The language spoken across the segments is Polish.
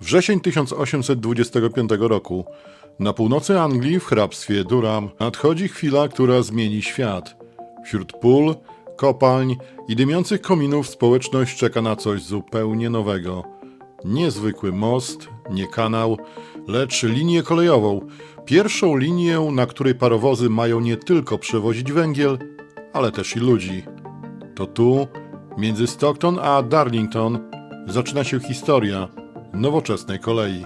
Wrzesień 1825 roku. Na północy Anglii, w hrabstwie Durham, nadchodzi chwila, która zmieni świat. Wśród pól, kopalń i dymiących kominów społeczność czeka na coś zupełnie nowego. Niezwykły most, nie kanał, lecz linię kolejową. Pierwszą linię, na której parowozy mają nie tylko przewozić węgiel, ale też i ludzi. To tu, między Stockton a Darlington, zaczyna się historia nowoczesnej kolei.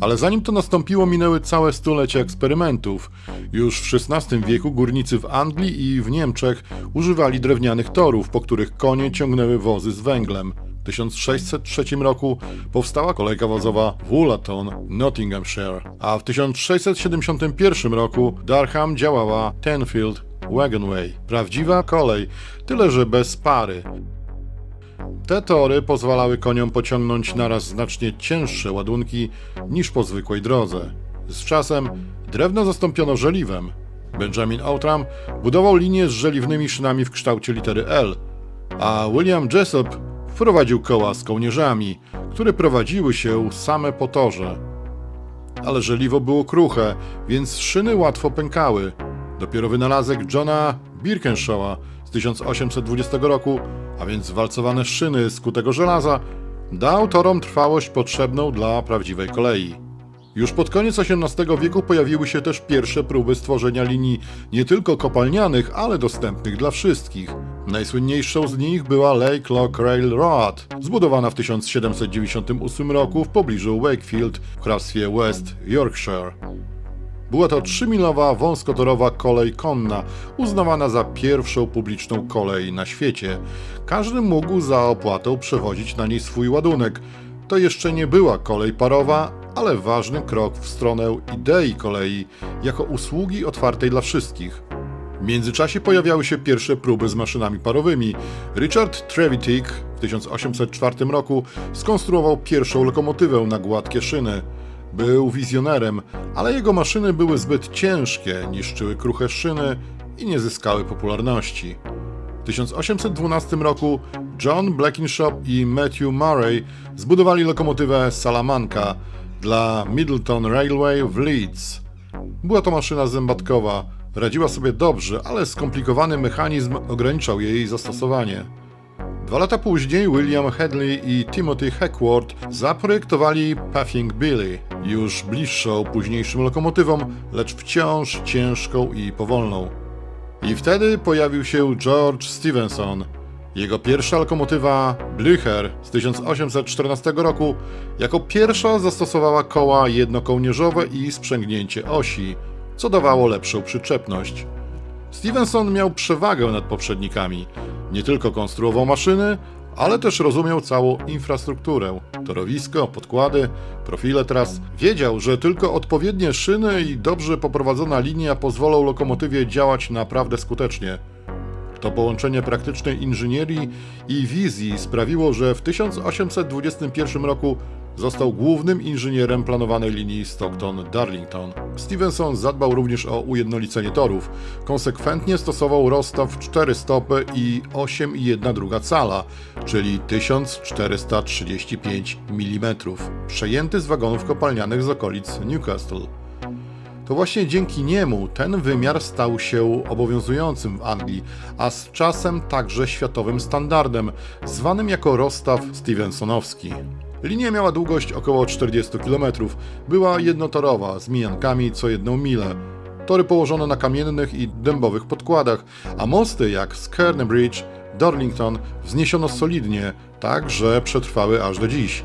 Ale zanim to nastąpiło, minęły całe stulecia eksperymentów. Już w XVI wieku górnicy w Anglii i w Niemczech używali drewnianych torów, po których konie ciągnęły wozy z węglem. W 1603 roku powstała kolejka wozowa Woolaton, Nottinghamshire, a w 1671 roku Durham działała Tenfield Wagonway. Prawdziwa kolej, tyle że bez pary. Te tory pozwalały koniom pociągnąć naraz znacznie cięższe ładunki niż po zwykłej drodze. Z czasem drewno zastąpiono żeliwem. Benjamin Outram budował linię z żeliwnymi szynami w kształcie litery L, a William Jessop wprowadził koła z kołnierzami, które prowadziły się same po torze. Ale żeliwo było kruche, więc szyny łatwo pękały. Dopiero wynalazek Johna Birkenshawa z 1820 roku, a więc walcowane szyny z kutego żelaza, dał torom trwałość potrzebną dla prawdziwej kolei. Już pod koniec XVIII wieku pojawiły się też pierwsze próby stworzenia linii nie tylko kopalnianych, ale dostępnych dla wszystkich. Najsłynniejszą z nich była Lake Lock Railroad, zbudowana w 1798 roku w pobliżu Wakefield w hrabstwie West Yorkshire. Była to trzymilowa, wąskotorowa kolej konna, uznawana za pierwszą publiczną kolej na świecie. Każdy mógł za opłatą przewozić na niej swój ładunek. To jeszcze nie była kolej parowa, ale ważny krok w stronę idei kolei, jako usługi otwartej dla wszystkich. W międzyczasie pojawiały się pierwsze próby z maszynami parowymi. Richard Trevithick w 1804 roku skonstruował pierwszą lokomotywę na gładkie szyny. Był wizjonerem, ale jego maszyny były zbyt ciężkie, niszczyły kruche szyny i nie zyskały popularności. W 1812 roku John Blackinshop i Matthew Murray zbudowali lokomotywę Salamanca dla Middleton Railway w Leeds. Była to maszyna zębatkowa, radziła sobie dobrze, ale skomplikowany mechanizm ograniczał jej zastosowanie. Dwa lata później William Hadley i Timothy Hackworth zaprojektowali Puffing Billy, już bliższą późniejszym lokomotywom, lecz wciąż ciężką i powolną. I wtedy pojawił się George Stevenson. Jego pierwsza lokomotywa Blücher z 1814 roku jako pierwsza zastosowała koła jednokołnierzowe i sprzęgnięcie osi, co dawało lepszą przyczepność. Stevenson miał przewagę nad poprzednikami. Nie tylko konstruował maszyny, ale też rozumiał całą infrastrukturę. Torowisko, podkłady, profile tras. Wiedział, że tylko odpowiednie szyny i dobrze poprowadzona linia pozwolą lokomotywie działać naprawdę skutecznie. To połączenie praktycznej inżynierii i wizji sprawiło, że w 1821 roku został głównym inżynierem planowanej linii Stockton-Darlington. Stevenson zadbał również o ujednolicenie torów. Konsekwentnie stosował rozstaw 4 stopy i 8,1 cala, czyli 1435 mm, przejęty z wagonów kopalnianych z okolic Newcastle. To właśnie dzięki niemu ten wymiar stał się obowiązującym w Anglii, a z czasem także światowym standardem, zwanym jako rozstaw Stevensonowski. Linia miała długość około 40 km, była jednotorowa, z mijankami co jedną milę. Tory położone na kamiennych i dębowych podkładach, a mosty jak Skerne Bridge, Darlington wzniesiono solidnie, tak że przetrwały aż do dziś.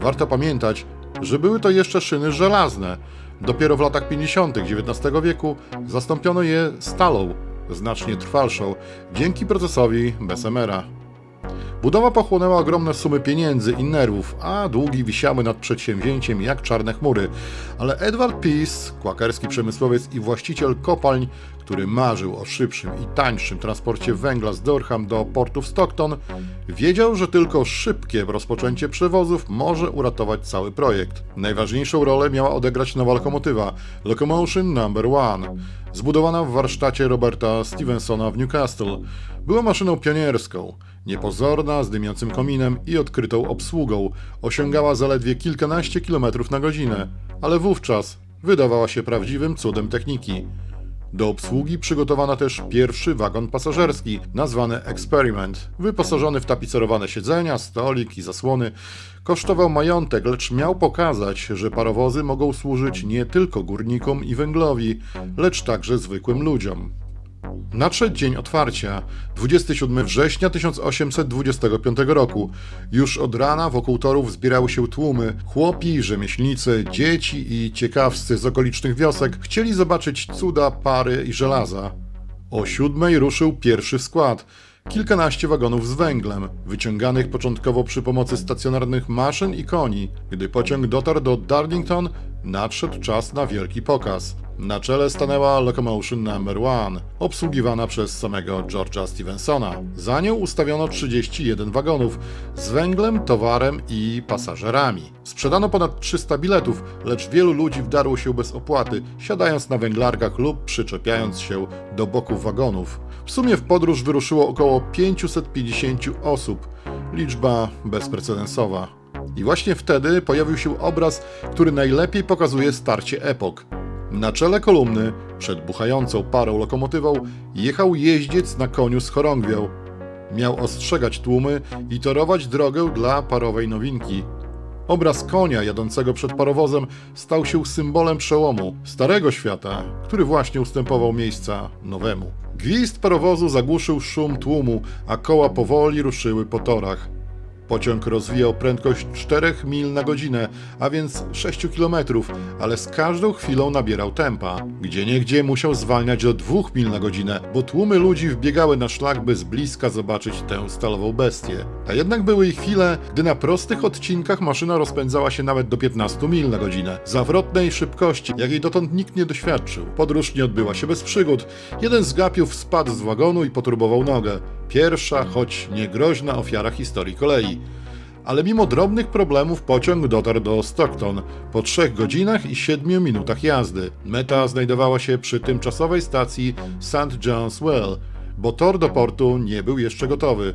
Warto pamiętać, że były to jeszcze szyny żelazne. Dopiero w latach 50. XIX wieku zastąpiono je stalą, znacznie trwalszą, dzięki procesowi Bessemera. Budowa pochłonęła ogromne sumy pieniędzy i nerwów, a długi wisiały nad przedsięwzięciem jak czarne chmury. Ale Edward Peace, kłakerski przemysłowiec i właściciel kopalń, który marzył o szybszym i tańszym transporcie węgla z Durham do portu w Stockton, wiedział, że tylko szybkie rozpoczęcie przewozów może uratować cały projekt. Najważniejszą rolę miała odegrać nowa lokomotywa Locomotion Number One, zbudowana w warsztacie Roberta Stevensona w Newcastle. Była maszyną pionierską, niepozorna, z dymiącym kominem i odkrytą obsługą. Osiągała zaledwie kilkanaście kilometrów na godzinę, ale wówczas wydawała się prawdziwym cudem techniki. Do obsługi przygotowano też pierwszy wagon pasażerski, nazwany Experiment. Wyposażony w tapicerowane siedzenia, stolik i zasłony, kosztował majątek, lecz miał pokazać, że parowozy mogą służyć nie tylko górnikom i węglowi, lecz także zwykłym ludziom. Nadszedł dzień otwarcia, 27 września 1825 roku. Już od rana wokół torów zbierały się tłumy. Chłopi, rzemieślnicy, dzieci i ciekawscy z okolicznych wiosek chcieli zobaczyć cuda pary i żelaza. O siódmej ruszył pierwszy skład. Kilkanaście wagonów z węglem, wyciąganych początkowo przy pomocy stacjonarnych maszyn i koni. Gdy pociąg dotarł do Darlington, nadszedł czas na wielki pokaz. Na czele stanęła Locomotion Number One, obsługiwana przez samego George'a Stevensona. Za nią ustawiono 31 wagonów z węglem, towarem i pasażerami. Sprzedano ponad 300 biletów, lecz wielu ludzi wdarło się bez opłaty, siadając na węglarkach lub przyczepiając się do boków wagonów. W sumie w podróż wyruszyło około 550 osób, liczba bezprecedensowa. I właśnie wtedy pojawił się obraz, który najlepiej pokazuje starcie epok. Na czele kolumny, przed buchającą parą lokomotywą, jechał jeździec na koniu z chorągwią. Miał ostrzegać tłumy i torować drogę dla parowej nowinki. Obraz konia jadącego przed parowozem stał się symbolem przełomu starego świata, który właśnie ustępował miejsca nowemu. Gwizd parowozu zagłuszył szum tłumu, a koła powoli ruszyły po torach. Pociąg rozwijał prędkość 4 mil na godzinę, a więc 6 km, ale z każdą chwilą nabierał tempa. Gdzie niegdzie musiał zwalniać do 2 mil na godzinę, bo tłumy ludzi wbiegały na szlak, by z bliska zobaczyć tę stalową bestię. A jednak były i chwile, gdy na prostych odcinkach maszyna rozpędzała się nawet do 15 mil na godzinę. Zawrotnej szybkości, jakiej dotąd nikt nie doświadczył. Podróż nie odbyła się bez przygód. Jeden z gapiów spadł z wagonu i poturbował nogę. Pierwsza, choć niegroźna ofiara historii kolei. Ale mimo drobnych problemów pociąg dotarł do Stockton po 3 godzinach i 7 minutach jazdy. Meta znajdowała się przy tymczasowej stacji St. John's Well, bo tor do portu nie był jeszcze gotowy.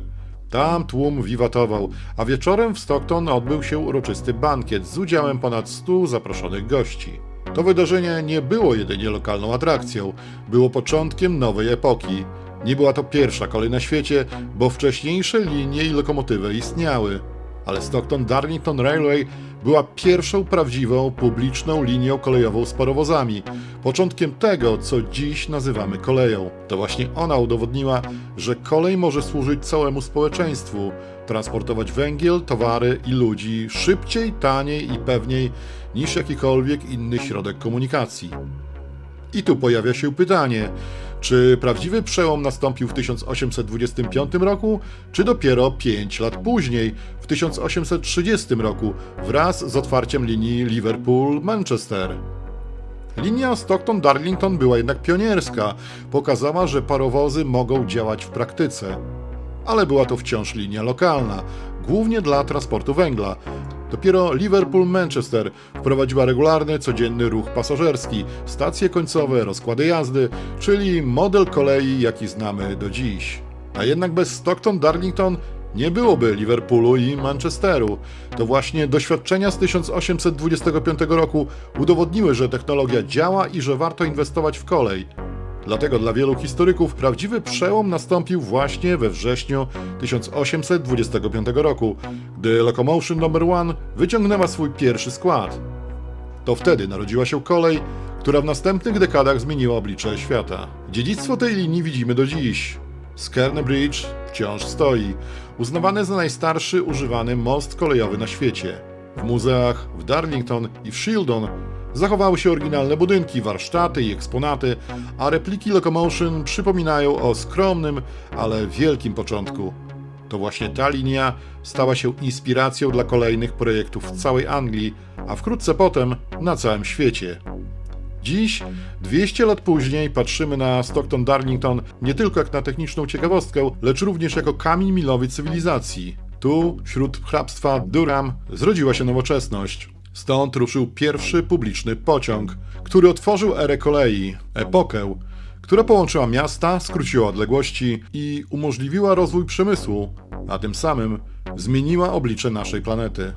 Tam tłum wiwatował, a wieczorem w Stockton odbył się uroczysty bankiet z udziałem ponad 100 zaproszonych gości. To wydarzenie nie było jedynie lokalną atrakcją, było początkiem nowej epoki. Nie była to pierwsza kolej na świecie, bo wcześniejsze linie i lokomotywy istniały. Ale Stockton Darlington Railway była pierwszą prawdziwą, publiczną linią kolejową z parowozami, początkiem tego, co dziś nazywamy koleją. To właśnie ona udowodniła, że kolej może służyć całemu społeczeństwu, transportować węgiel, towary i ludzi szybciej, taniej i pewniej niż jakikolwiek inny środek komunikacji. I tu pojawia się pytanie, czy prawdziwy przełom nastąpił w 1825 roku, czy dopiero 5 lat później, w 1830 roku, wraz z otwarciem linii Liverpool-Manchester? Linia Stockton-Darlington była jednak pionierska, pokazała, że parowozy mogą działać w praktyce. Ale była to wciąż linia lokalna, głównie dla transportu węgla. Dopiero Liverpool-Manchester wprowadziła regularny, codzienny ruch pasażerski, stacje końcowe, rozkłady jazdy, czyli model kolei, jaki znamy do dziś. A jednak bez Stockton-Darlington nie byłoby Liverpoolu i Manchesteru. To właśnie doświadczenia z 1825 roku udowodniły, że technologia działa i że warto inwestować w kolej. Dlatego dla wielu historyków prawdziwy przełom nastąpił właśnie we wrześniu 1825 roku, gdy Locomotion No. 1 wyciągnęła swój pierwszy skład. To wtedy narodziła się kolej, która w następnych dekadach zmieniła oblicze świata. Dziedzictwo tej linii widzimy do dziś. Skerne Bridge wciąż stoi, uznawany za najstarszy używany most kolejowy na świecie. W muzeach w Darlington i w Shildon zachowały się oryginalne budynki, warsztaty i eksponaty, a repliki Locomotion przypominają o skromnym, ale wielkim początku. To właśnie ta linia stała się inspiracją dla kolejnych projektów w całej Anglii, a wkrótce potem na całym świecie. Dziś, 200 lat później, patrzymy na Stockton Darlington nie tylko jak na techniczną ciekawostkę, lecz również jako kamień milowy cywilizacji. Tu, wśród hrabstwa Durham, zrodziła się nowoczesność. Stąd ruszył pierwszy publiczny pociąg, który otworzył erę kolei, epokę, która połączyła miasta, skróciła odległości i umożliwiła rozwój przemysłu, a tym samym zmieniła oblicze naszej planety.